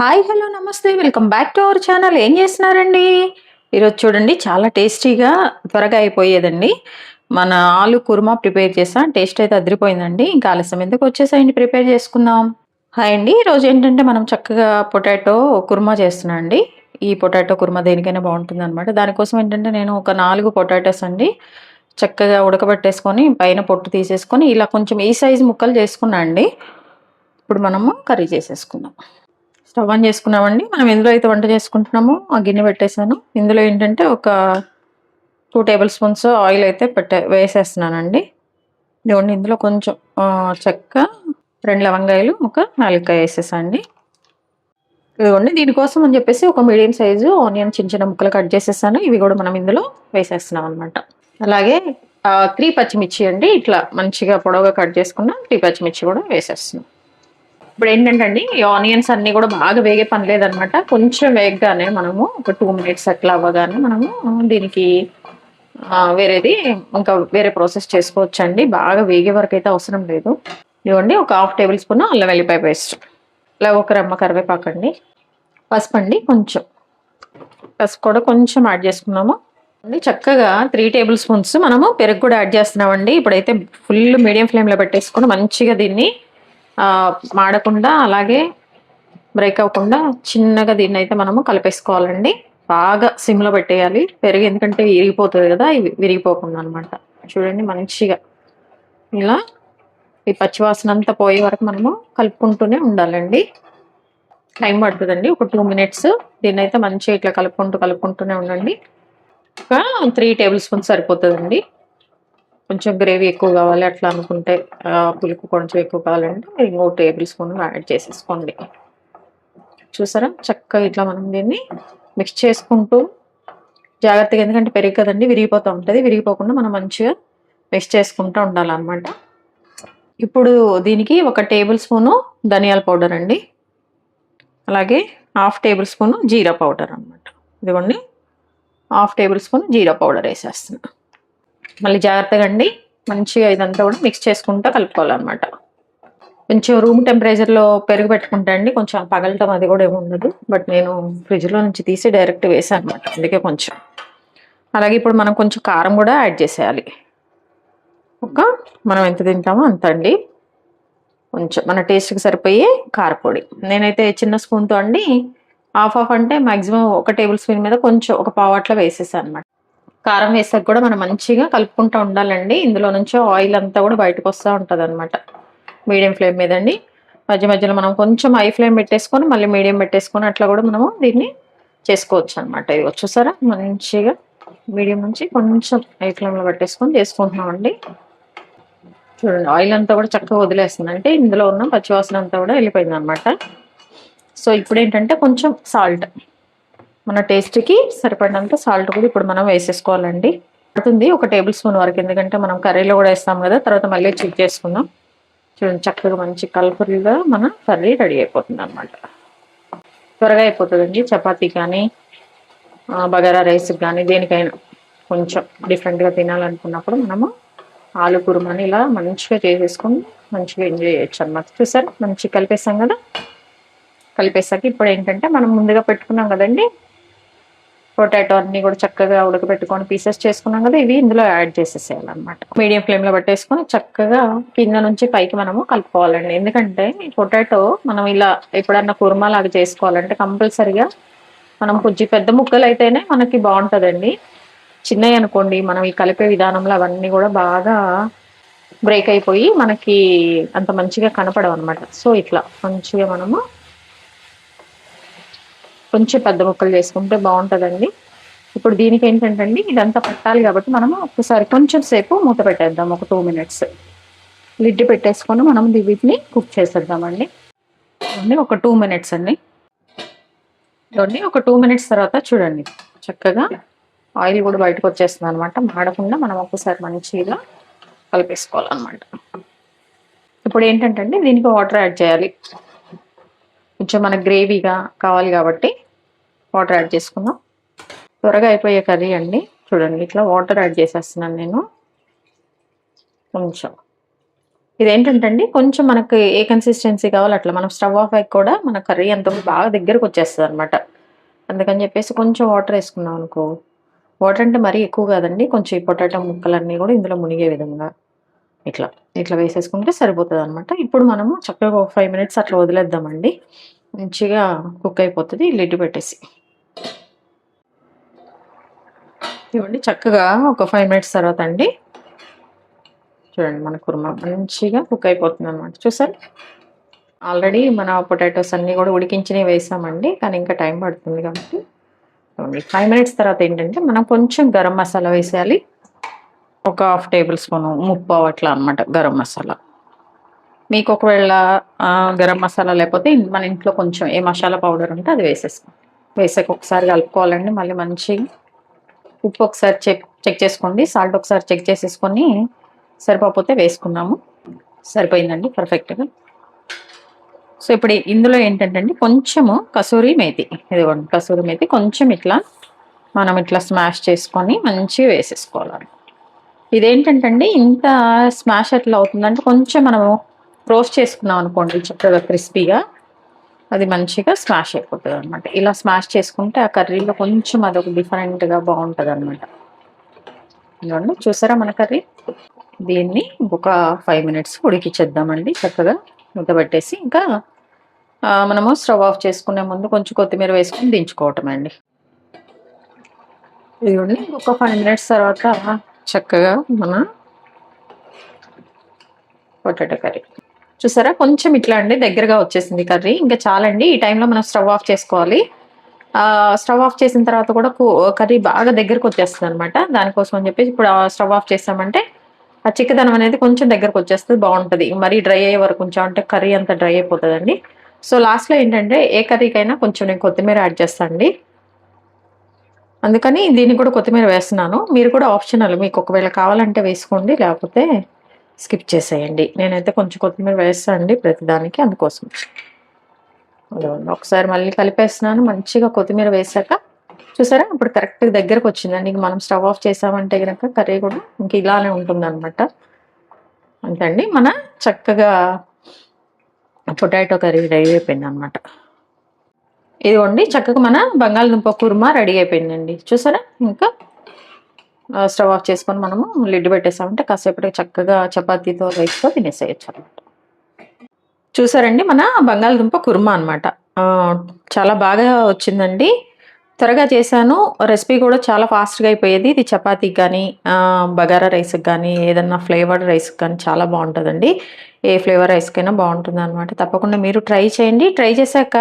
Hi hello namaste. Welcome back to our channel. ఏం చేస్తున్నారండి? ఈరోజు చూడండి చాలా టేస్టీగా త్వరగా అయిపోయేదండి. మన ఆలు కుర్మా ప్రిపేర్ చేసా. టేస్ట్ అయితే అదిరిపోయిందండి. ఇంకా ఆలస్యం ఎందుకు వచ్చేసాయండి? ప్రిపేర్ చేసుకుందాం. హాయ్ అండి. ఈరోజు ఏంటంటే మనం చక్కగా పొటాటో కుర్మా చేస్తున్నాం అండి ఈ పొటాటో కుర్మా దేనికైనా బాగుంటుంది అనమాట దానికోసం ఏంటంటే నేను ఒక నాలుగు పొటాటోస్ అండి చక్కగా ఉడకబెట్టేసుకొని పైన పొట్టు తీసేసుకొని ఇలా కొంచెం ఈ సైజు ముక్కలు చేసుకున్నా అండి. ఇప్పుడు మనము కర్రీ చేసేసుకుందాం. స్టవ్ ఆన్ చేసుకున్నామండి. మనం ఎందులో అయితే వంట చేసుకుంటున్నామో. ఆ గిన్నె పెట్టేశాను. ఇందులో ఏంటంటే ఒక టూ టేబుల్ స్పూన్స్ ఆయిల్ అయితే పెట్టే వేసేస్తున్నానండి. ఇదిగోండి ఇందులో కొంచెం చెక్క రెండు లవంగాయలు ఒక నాలుకాయ వేసేసండి ఇదిగోండి దీనికోసం అని చెప్పేసి ఒక మీడియం సైజు ఆనియన్ చిన్న చిన్న ముక్కలు కట్ చేసేసాను. ఇవి కూడా మనం ఇందులో వేసేస్తున్నాం అనమాట అలాగే త్రీ పచ్చిమిర్చి అండి. ఇట్లా మంచిగా పొడవుగా కట్ చేసుకున్న త్రీ పచ్చిమిర్చి కూడా వేసేస్తున్నాం. ఇప్పుడు ఏంటంటే అండి ఈ ఆనియన్స్ అన్ని కూడా బాగా వేగే పని లేదనమాట. కొంచెం వేగగానే మనము ఒక టూ మినిట్స్ అట్లా అవ్వగానే మనము దీనికి వేరేది ఇంకా వేరే ప్రాసెస్ చేసుకోవచ్చు అండి బాగా వేగే వరకు అయితే అవసరం లేదు. ఇవ్వండి ఒక హాఫ్ టేబుల్ స్పూన్ అల్లం వెల్లిపాయ పేస్ట్. ఇలా ఒక రెమ్మ కరివేపాకు అండి. పసుపు అండి కొంచెం. పసుపు కూడా కొంచెం యాడ్ చేసుకున్నాము. అండి చక్కగా త్రీ టేబుల్ స్పూన్స్ మనము పెరుగు కూడా యాడ్ చేస్తున్నామండి. ఇప్పుడైతే ఫుల్ మీడియం ఫ్లేమ్లో పెట్టేసుకుని మంచిగా దీన్ని మాడకుండా అలాగే బ్రేక్ అవ్వకుండా చిన్నగా దీన్ని అయితే మనము కలిపేసుకోవాలండి. బాగా సిమ్లో పెట్టేయాలి. పెరుగు ఎందుకంటే విరిగిపోతుంది కదా ఇవి విరిగిపోకుండా అనమాట చూడండి మంచిగా ఇలా ఈ పచ్చివాసన అంతా పోయే వరకు మనము కలుపుకుంటూనే ఉండాలండి. టైం పడుతుందండి. ఒక టూ మినిట్స్ దీన్ని అయితే మంచిగా ఇట్లా కలుపుకుంటూ కలుపుకుంటూనే ఉండండి. ఒక త్రీ టేబుల్ స్పూన్స్ సరిపోతుందండి. కొంచెం గ్రేవీ ఎక్కువ కావాలి అట్లా అనుకుంటే పులుపు కొంచెం ఎక్కువ కావాలంటే మీరు ఇంకో టేబుల్ స్పూన్ యాడ్ చేసేసుకోండి. చూసారా? చక్కగా ఇట్లా మనం దీన్ని మిక్స్ చేసుకుంటూ జాగ్రత్తగా ఎందుకంటే పెరుగు కదండి విరిగిపోతూ ఉంటుంది. విరిగిపోకుండా మనం మంచిగా మిక్స్ చేసుకుంటూ ఉండాలన్నమాట. ఇప్పుడు దీనికి ఒక టేబుల్ స్పూను ధనియాల పౌడర్ అండి. అలాగే half table spoon jeera powder అనమాట ఇదిగోండి. Half table spoon jeera powder వేసేస్తున్నాను మళ్ళీ జాగ్రత్తగా అండి. మంచిగా ఇదంతా కూడా మిక్స్ చేసుకుంటూ కలుపుకోవాలన్నమాట. కొంచెం రూమ్ టెంపరేచర్లో పెరుగు పెట్టుకుంటా అండి. కొంచెం పగలటం అది కూడా ఏమి ఉండదు. బట్ నేను ఫ్రిడ్జ్లో నుంచి తీసి డైరెక్ట్ వేసాను అనమాట అందుకే కొంచెం. అలాగే ఇప్పుడు మనం కొంచెం కారం కూడా యాడ్ చేసేయాలి. ఒక మనం ఎంత తింటామో అంత అండి. కొంచెం మన టేస్ట్కి సరిపోయే కారపొడి. నేనైతే చిన్న స్పూన్తో అండి. హాఫ్ హాఫ్ అంటే మాక్సిమం ఒక టేబుల్ స్పూన్ మీద కొంచెం ఒక పావు అట్లా వేసేసాను అనమాట కారం వేసాక కూడా మనం మంచిగా కలుపుకుంటూ ఉండాలండి. ఇందులో నుంచి ఆయిల్ అంతా కూడా బయటకు వస్తూ ఉంటుంది అనమాట మీడియం ఫ్లేమ్ మీద అండి మధ్య మధ్యలో మనం కొంచెం హై ఫ్లేమ్ పెట్టేసుకొని మళ్ళీ మీడియం పెట్టేసుకొని అట్లా కూడా మనము దీన్ని చేసుకోవచ్చు అనమాట ఇది వచ్చేసారా మంచిగా మీడియం నుంచి కొంచెం హై ఫ్లేమ్లో పెట్టేసుకొని చేసుకుంటున్నామండి. చూడండి ఆయిల్ అంతా కూడా చక్కగా వదిలేస్తుంది అంటే ఇందులో ఉన్న పచ్చివాసన అంతా కూడా వెళ్ళిపోయింది అనమాట సో ఇప్పుడు ఏంటంటే కొంచెం సాల్ట్. మన టేస్ట్కి సరిపడినంత సాల్ట్ కూడా ఇప్పుడు మనం వేసేసుకోవాలండి. పడుతుంది ఒక టేబుల్ స్పూన్ వరకు ఎందుకంటే మనం కర్రీలో కూడా వేస్తాం కదా తర్వాత మళ్ళీ చెక్ చేసుకుందాం. చూడండి చక్కగా మంచి కలర్ఫుల్గా మన కర్రీ రెడీ అయిపోతుంది అనమాట త్వరగా అయిపోతుందండి. చపాతీ కానీ బగారా రైస్ కానీ దేనికైనా కొంచెం డిఫరెంట్గా తినాలనుకున్నప్పుడు మనము ఆలు కురుమని ఇలా మంచిగా చేసేసుకొని మంచిగా ఎంజాయ్ చేయొచ్చు అనమాట చూసారు? మంచిగా కలిపేసాం కదా? కలిపేసాక ఇప్పుడు ఏంటంటే మనం ముందుగా పెట్టుకున్నాం కదండి పొటాటో అన్ని కూడా చక్కగా ఉడకబెట్టుకొని పీసెస్ చేసుకున్నాం కదా ఇవి ఇందులో యాడ్ చేసేసేయాలన్నమాట. మీడియం ఫ్లేమ్లో పెట్టేసుకొని చక్కగా కింద నుంచి పైకి మనము కలుపుకోవాలండి. ఎందుకంటే పొటాటో మనం ఇలా ఎప్పుడన్నా కుర్మా లాగా చేసుకోవాలంటే కంపల్సరిగా మనం కొంచెం పెద్ద ముక్కలు అయితేనే మనకి బాగుంటుందండి. చిన్నవి అనుకోండి మనం ఈ కలిపే విధానంలో అవన్నీ కూడా బాగా బ్రేక్ అయిపోయి మనకి అంత మంచిగా కనపడవు అనమాట సో ఇట్లా మంచిగా మనము కొంచెం పెద్ద ముక్కలు చేసుకుంటే బాగుంటుందండి. ఇప్పుడు దీనికి ఏంటంటే అండి ఇదంతా పట్టాలి కాబట్టి మనము ఒకసారి కొంచెం సేపు మూత పెట్టేద్దాం ఒక టూ మినిట్స్. లిడ్ పెట్టేసుకొని మనం వీటిని కుక్ చేసేద్దామండి. చూడండి ఒక టూ మినిట్స్ అండి. చూడండి ఒక టూ మినిట్స్ తర్వాత చూడండి చక్కగా ఆయిల్ కూడా బయటకు వచ్చేస్తుంది అనమాట మాడకుండా మనం ఒకసారి మంచిగా కలిపేసుకోవాలన్నమాట. ఇప్పుడు ఏంటంటే అండి దీనికి వాటర్ యాడ్ చేయాలి. కొంచెం మనకు గ్రేవీగా కావాలి కాబట్టి వాటర్ యాడ్ చేసుకుందాం. త్వరగా అయిపోయే కర్రీ అండి. చూడండి ఇట్లా వాటర్ యాడ్ చేసేస్తున్నాను నేను. కొంచెం. ఇదేంటంటే అండి కొంచెం మనకు ఏ కన్సిస్టెన్సీ కావాలి అట్లా. మనం స్టవ్ ఆఫ్ అయ్యి కూడా మన కర్రీ అంత బాగా దగ్గరకు వచ్చేస్తుంది అనమాట అందుకని చెప్పేసి కొంచెం వాటర్ వేసుకున్నాం అనుకో వాటర్ అంటే మరీ ఎక్కువ కాదండి. కొంచెం పొటాటో ముక్కలన్నీ కూడా ఇందులో మునిగే విధంగా. ఇట్లా ఇట్లా వేసేసుకుంటే సరిపోతుంది అనమాట ఇప్పుడు మనము చక్కగా ఒక ఫైవ్ మినిట్స్ అట్లా వదిలేద్దామండి. మంచిగా కుక్ అయిపోతుంది లిడ్ పెట్టేసి. ఇవ్వండి చక్కగా ఒక ఫైవ్ మినిట్స్ తర్వాత అండి. చూడండి మన కుర్మా మంచిగా కుక్ అయిపోతుంది అనమాట చూసారు? ఆల్రెడీ మన పొటాటోస్ అన్నీ కూడా ఉడికించినవి వేసామండి కానీ ఇంకా టైం పడుతుంది కాబట్టి. ఫైవ్ మినిట్స్ తర్వాత ఏంటంటే మనం కొంచెం గరం మసాలా వేసేయాలి. ఒక హాఫ్ టేబుల్ స్పూన్ ముప్పు అట్లా అనమాట గరం మసాలా. మీకు ఒకవేళ గరం మసాలా లేకపోతే మన ఇంట్లో కొంచెం ఏ మసాలా పౌడర్ ఉంటే అది వేసేసుకోండి. వేసాక ఒకసారి కలుపుకోవాలండి మళ్ళీ మంచి ఉప్పు ఒకసారి చెక్ చెక్ చేసుకోండి. సాల్ట్ ఒకసారి చెక్ చేసేసుకొని సరిపోతే వేసుకున్నాము. సరిపోయిందండి పర్ఫెక్ట్గా. సో ఇప్పుడు ఇందులో ఏంటంటే కొంచెము కసూరి మేతి ఇదిగోండి కసూరి మేతి కొంచెం ఇట్లా మనం ఇట్లా స్మాష్ చేసుకొని మంచిగా వేసేసుకోవాలి. ఇదేంటంటే అండి ఇంత స్మాష్ ఎట్లా అవుతుందంటే కొంచెం మనము రోస్ట్ చేసుకున్నాం అనుకోండి చక్కగా క్రిస్పీగా. అది మంచిగా స్మాష్ అయిపోతుంది అనమాట ఇలా స్మాష్ చేసుకుంటే ఆ కర్రీలో కొంచెం అదొక డిఫరెంట్గా బాగుంటుంది అనమాట ఇదిగోండి చూసారా మన కర్రీ? దీన్ని ఒక ఫైవ్ మినిట్స్ ఉడికిచ్చేద్దామండి. చక్కగా మూత ఇంకా మనము స్టవ్ ఆఫ్ చేసుకునే ముందు కొంచెం కొత్తిమీర వేసుకొని దించుకోవటం అండి ఇదిగోండి ఒక ఫైవ్ మినిట్స్ తర్వాత చక్కగా మన పొటాటో కర్రీ. చూసారా? కొంచెం ఇట్లా అండి దగ్గరగా వచ్చేసింది కర్రీ. ఇంకా చాలండి ఈ టైంలో మనం స్టవ్ ఆఫ్ చేసుకోవాలి. స్టవ్ ఆఫ్ చేసిన తర్వాత కూడా కర్రీ బాగా దగ్గరకు వచ్చేస్తుంది అనమాట దానికోసం అని చెప్పేసి ఇప్పుడు స్టవ్ ఆఫ్ చేసామంటే ఆ చిక్కదనం అనేది కొంచెం దగ్గరకు వచ్చేస్తుంది బాగుంటుంది. మరీ డ్రై అయ్యే వరకు కొంచెం అంటే కర్రీ అంతా డ్రై అయిపోతుందండి. సో లాస్ట్లో ఏంటంటే ఏ కర్రీకైనా కొంచెం నేను కొత్తిమీర యాడ్ చేస్తాను అండి. అందుకని దీన్ని కూడా కొత్తిమీర వేస్తున్నాను. మీరు కూడా ఆప్షనల్ మీకు ఒకవేళ కావాలంటే వేసుకోండి లేకపోతే స్కిప్ చేసేయండి. నేనైతే కొంచెం కొత్తిమీర వేస్తాను అండి ప్రతిదానికి అందుకోసం. ఒకసారి మళ్ళీ కలిపేస్తున్నాను. మంచిగా కొత్తిమీర వేసాక చూసారా? ఇప్పుడు కరెక్ట్గా దగ్గరకు వచ్చిందండి. మనం స్టవ్ ఆఫ్ చేసామంటే కనుక కర్రీ కూడా ఇంక ఇలానే ఉంటుంది అనమాట అంతే మన చక్కగా పొటాటో కర్రీ రెడీ అయిపోయింది అనమాట ఇదిగోండి చక్కగా మన బంగాళదుంప కుర్మా రెడీ అయిపోయిందండి. చూసారా? ఇంకా స్టవ్ ఆఫ్ చేసుకొని మనము లిడ్ పెట్టేసామంటే కాసేపటికి చక్కగా చపాతీతో రైస్తో తినేసేయచ్చు అనమాట చూసారండి మన బంగాళదుంప కుర్మా అనమాట చాలా బాగా వచ్చిందండి. త్వరగా చేశాను. రెసిపీ కూడా చాలా ఫాస్ట్గా అయిపోయేది. ఇది చపాతీకి కానీ బగారా రైస్కి కానీ ఏదన్నా ఫ్లేవర్డ్ రైస్కి కానీ చాలా బాగుంటుందండి. ఏ ఫ్లేవర్ రైస్కైనా బాగుంటుంది అనమాట తప్పకుండా మీరు ట్రై చేయండి. ట్రై చేశాక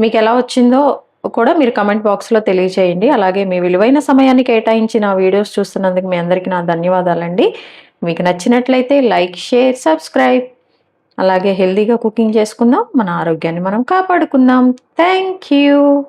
మీకు ఎలా వచ్చిందో కూడా మీరు కమెంట్ బాక్స్లో తెలియచేయండి. అలాగే మీ విలువైన సమయాన్ని కేటాయించి నా వీడియోస్ చూస్తున్నందుకు మీ అందరికీ నా ధన్యవాదాలండి. మీకు నచ్చినట్లయితే లైక్ షేర్ సబ్స్క్రైబ్. అలాగే హెల్తీగా కుకింగ్ చేసుకుందాం. మన ఆరోగ్యాన్ని మనం కాపాడుకుందాం. Thank you.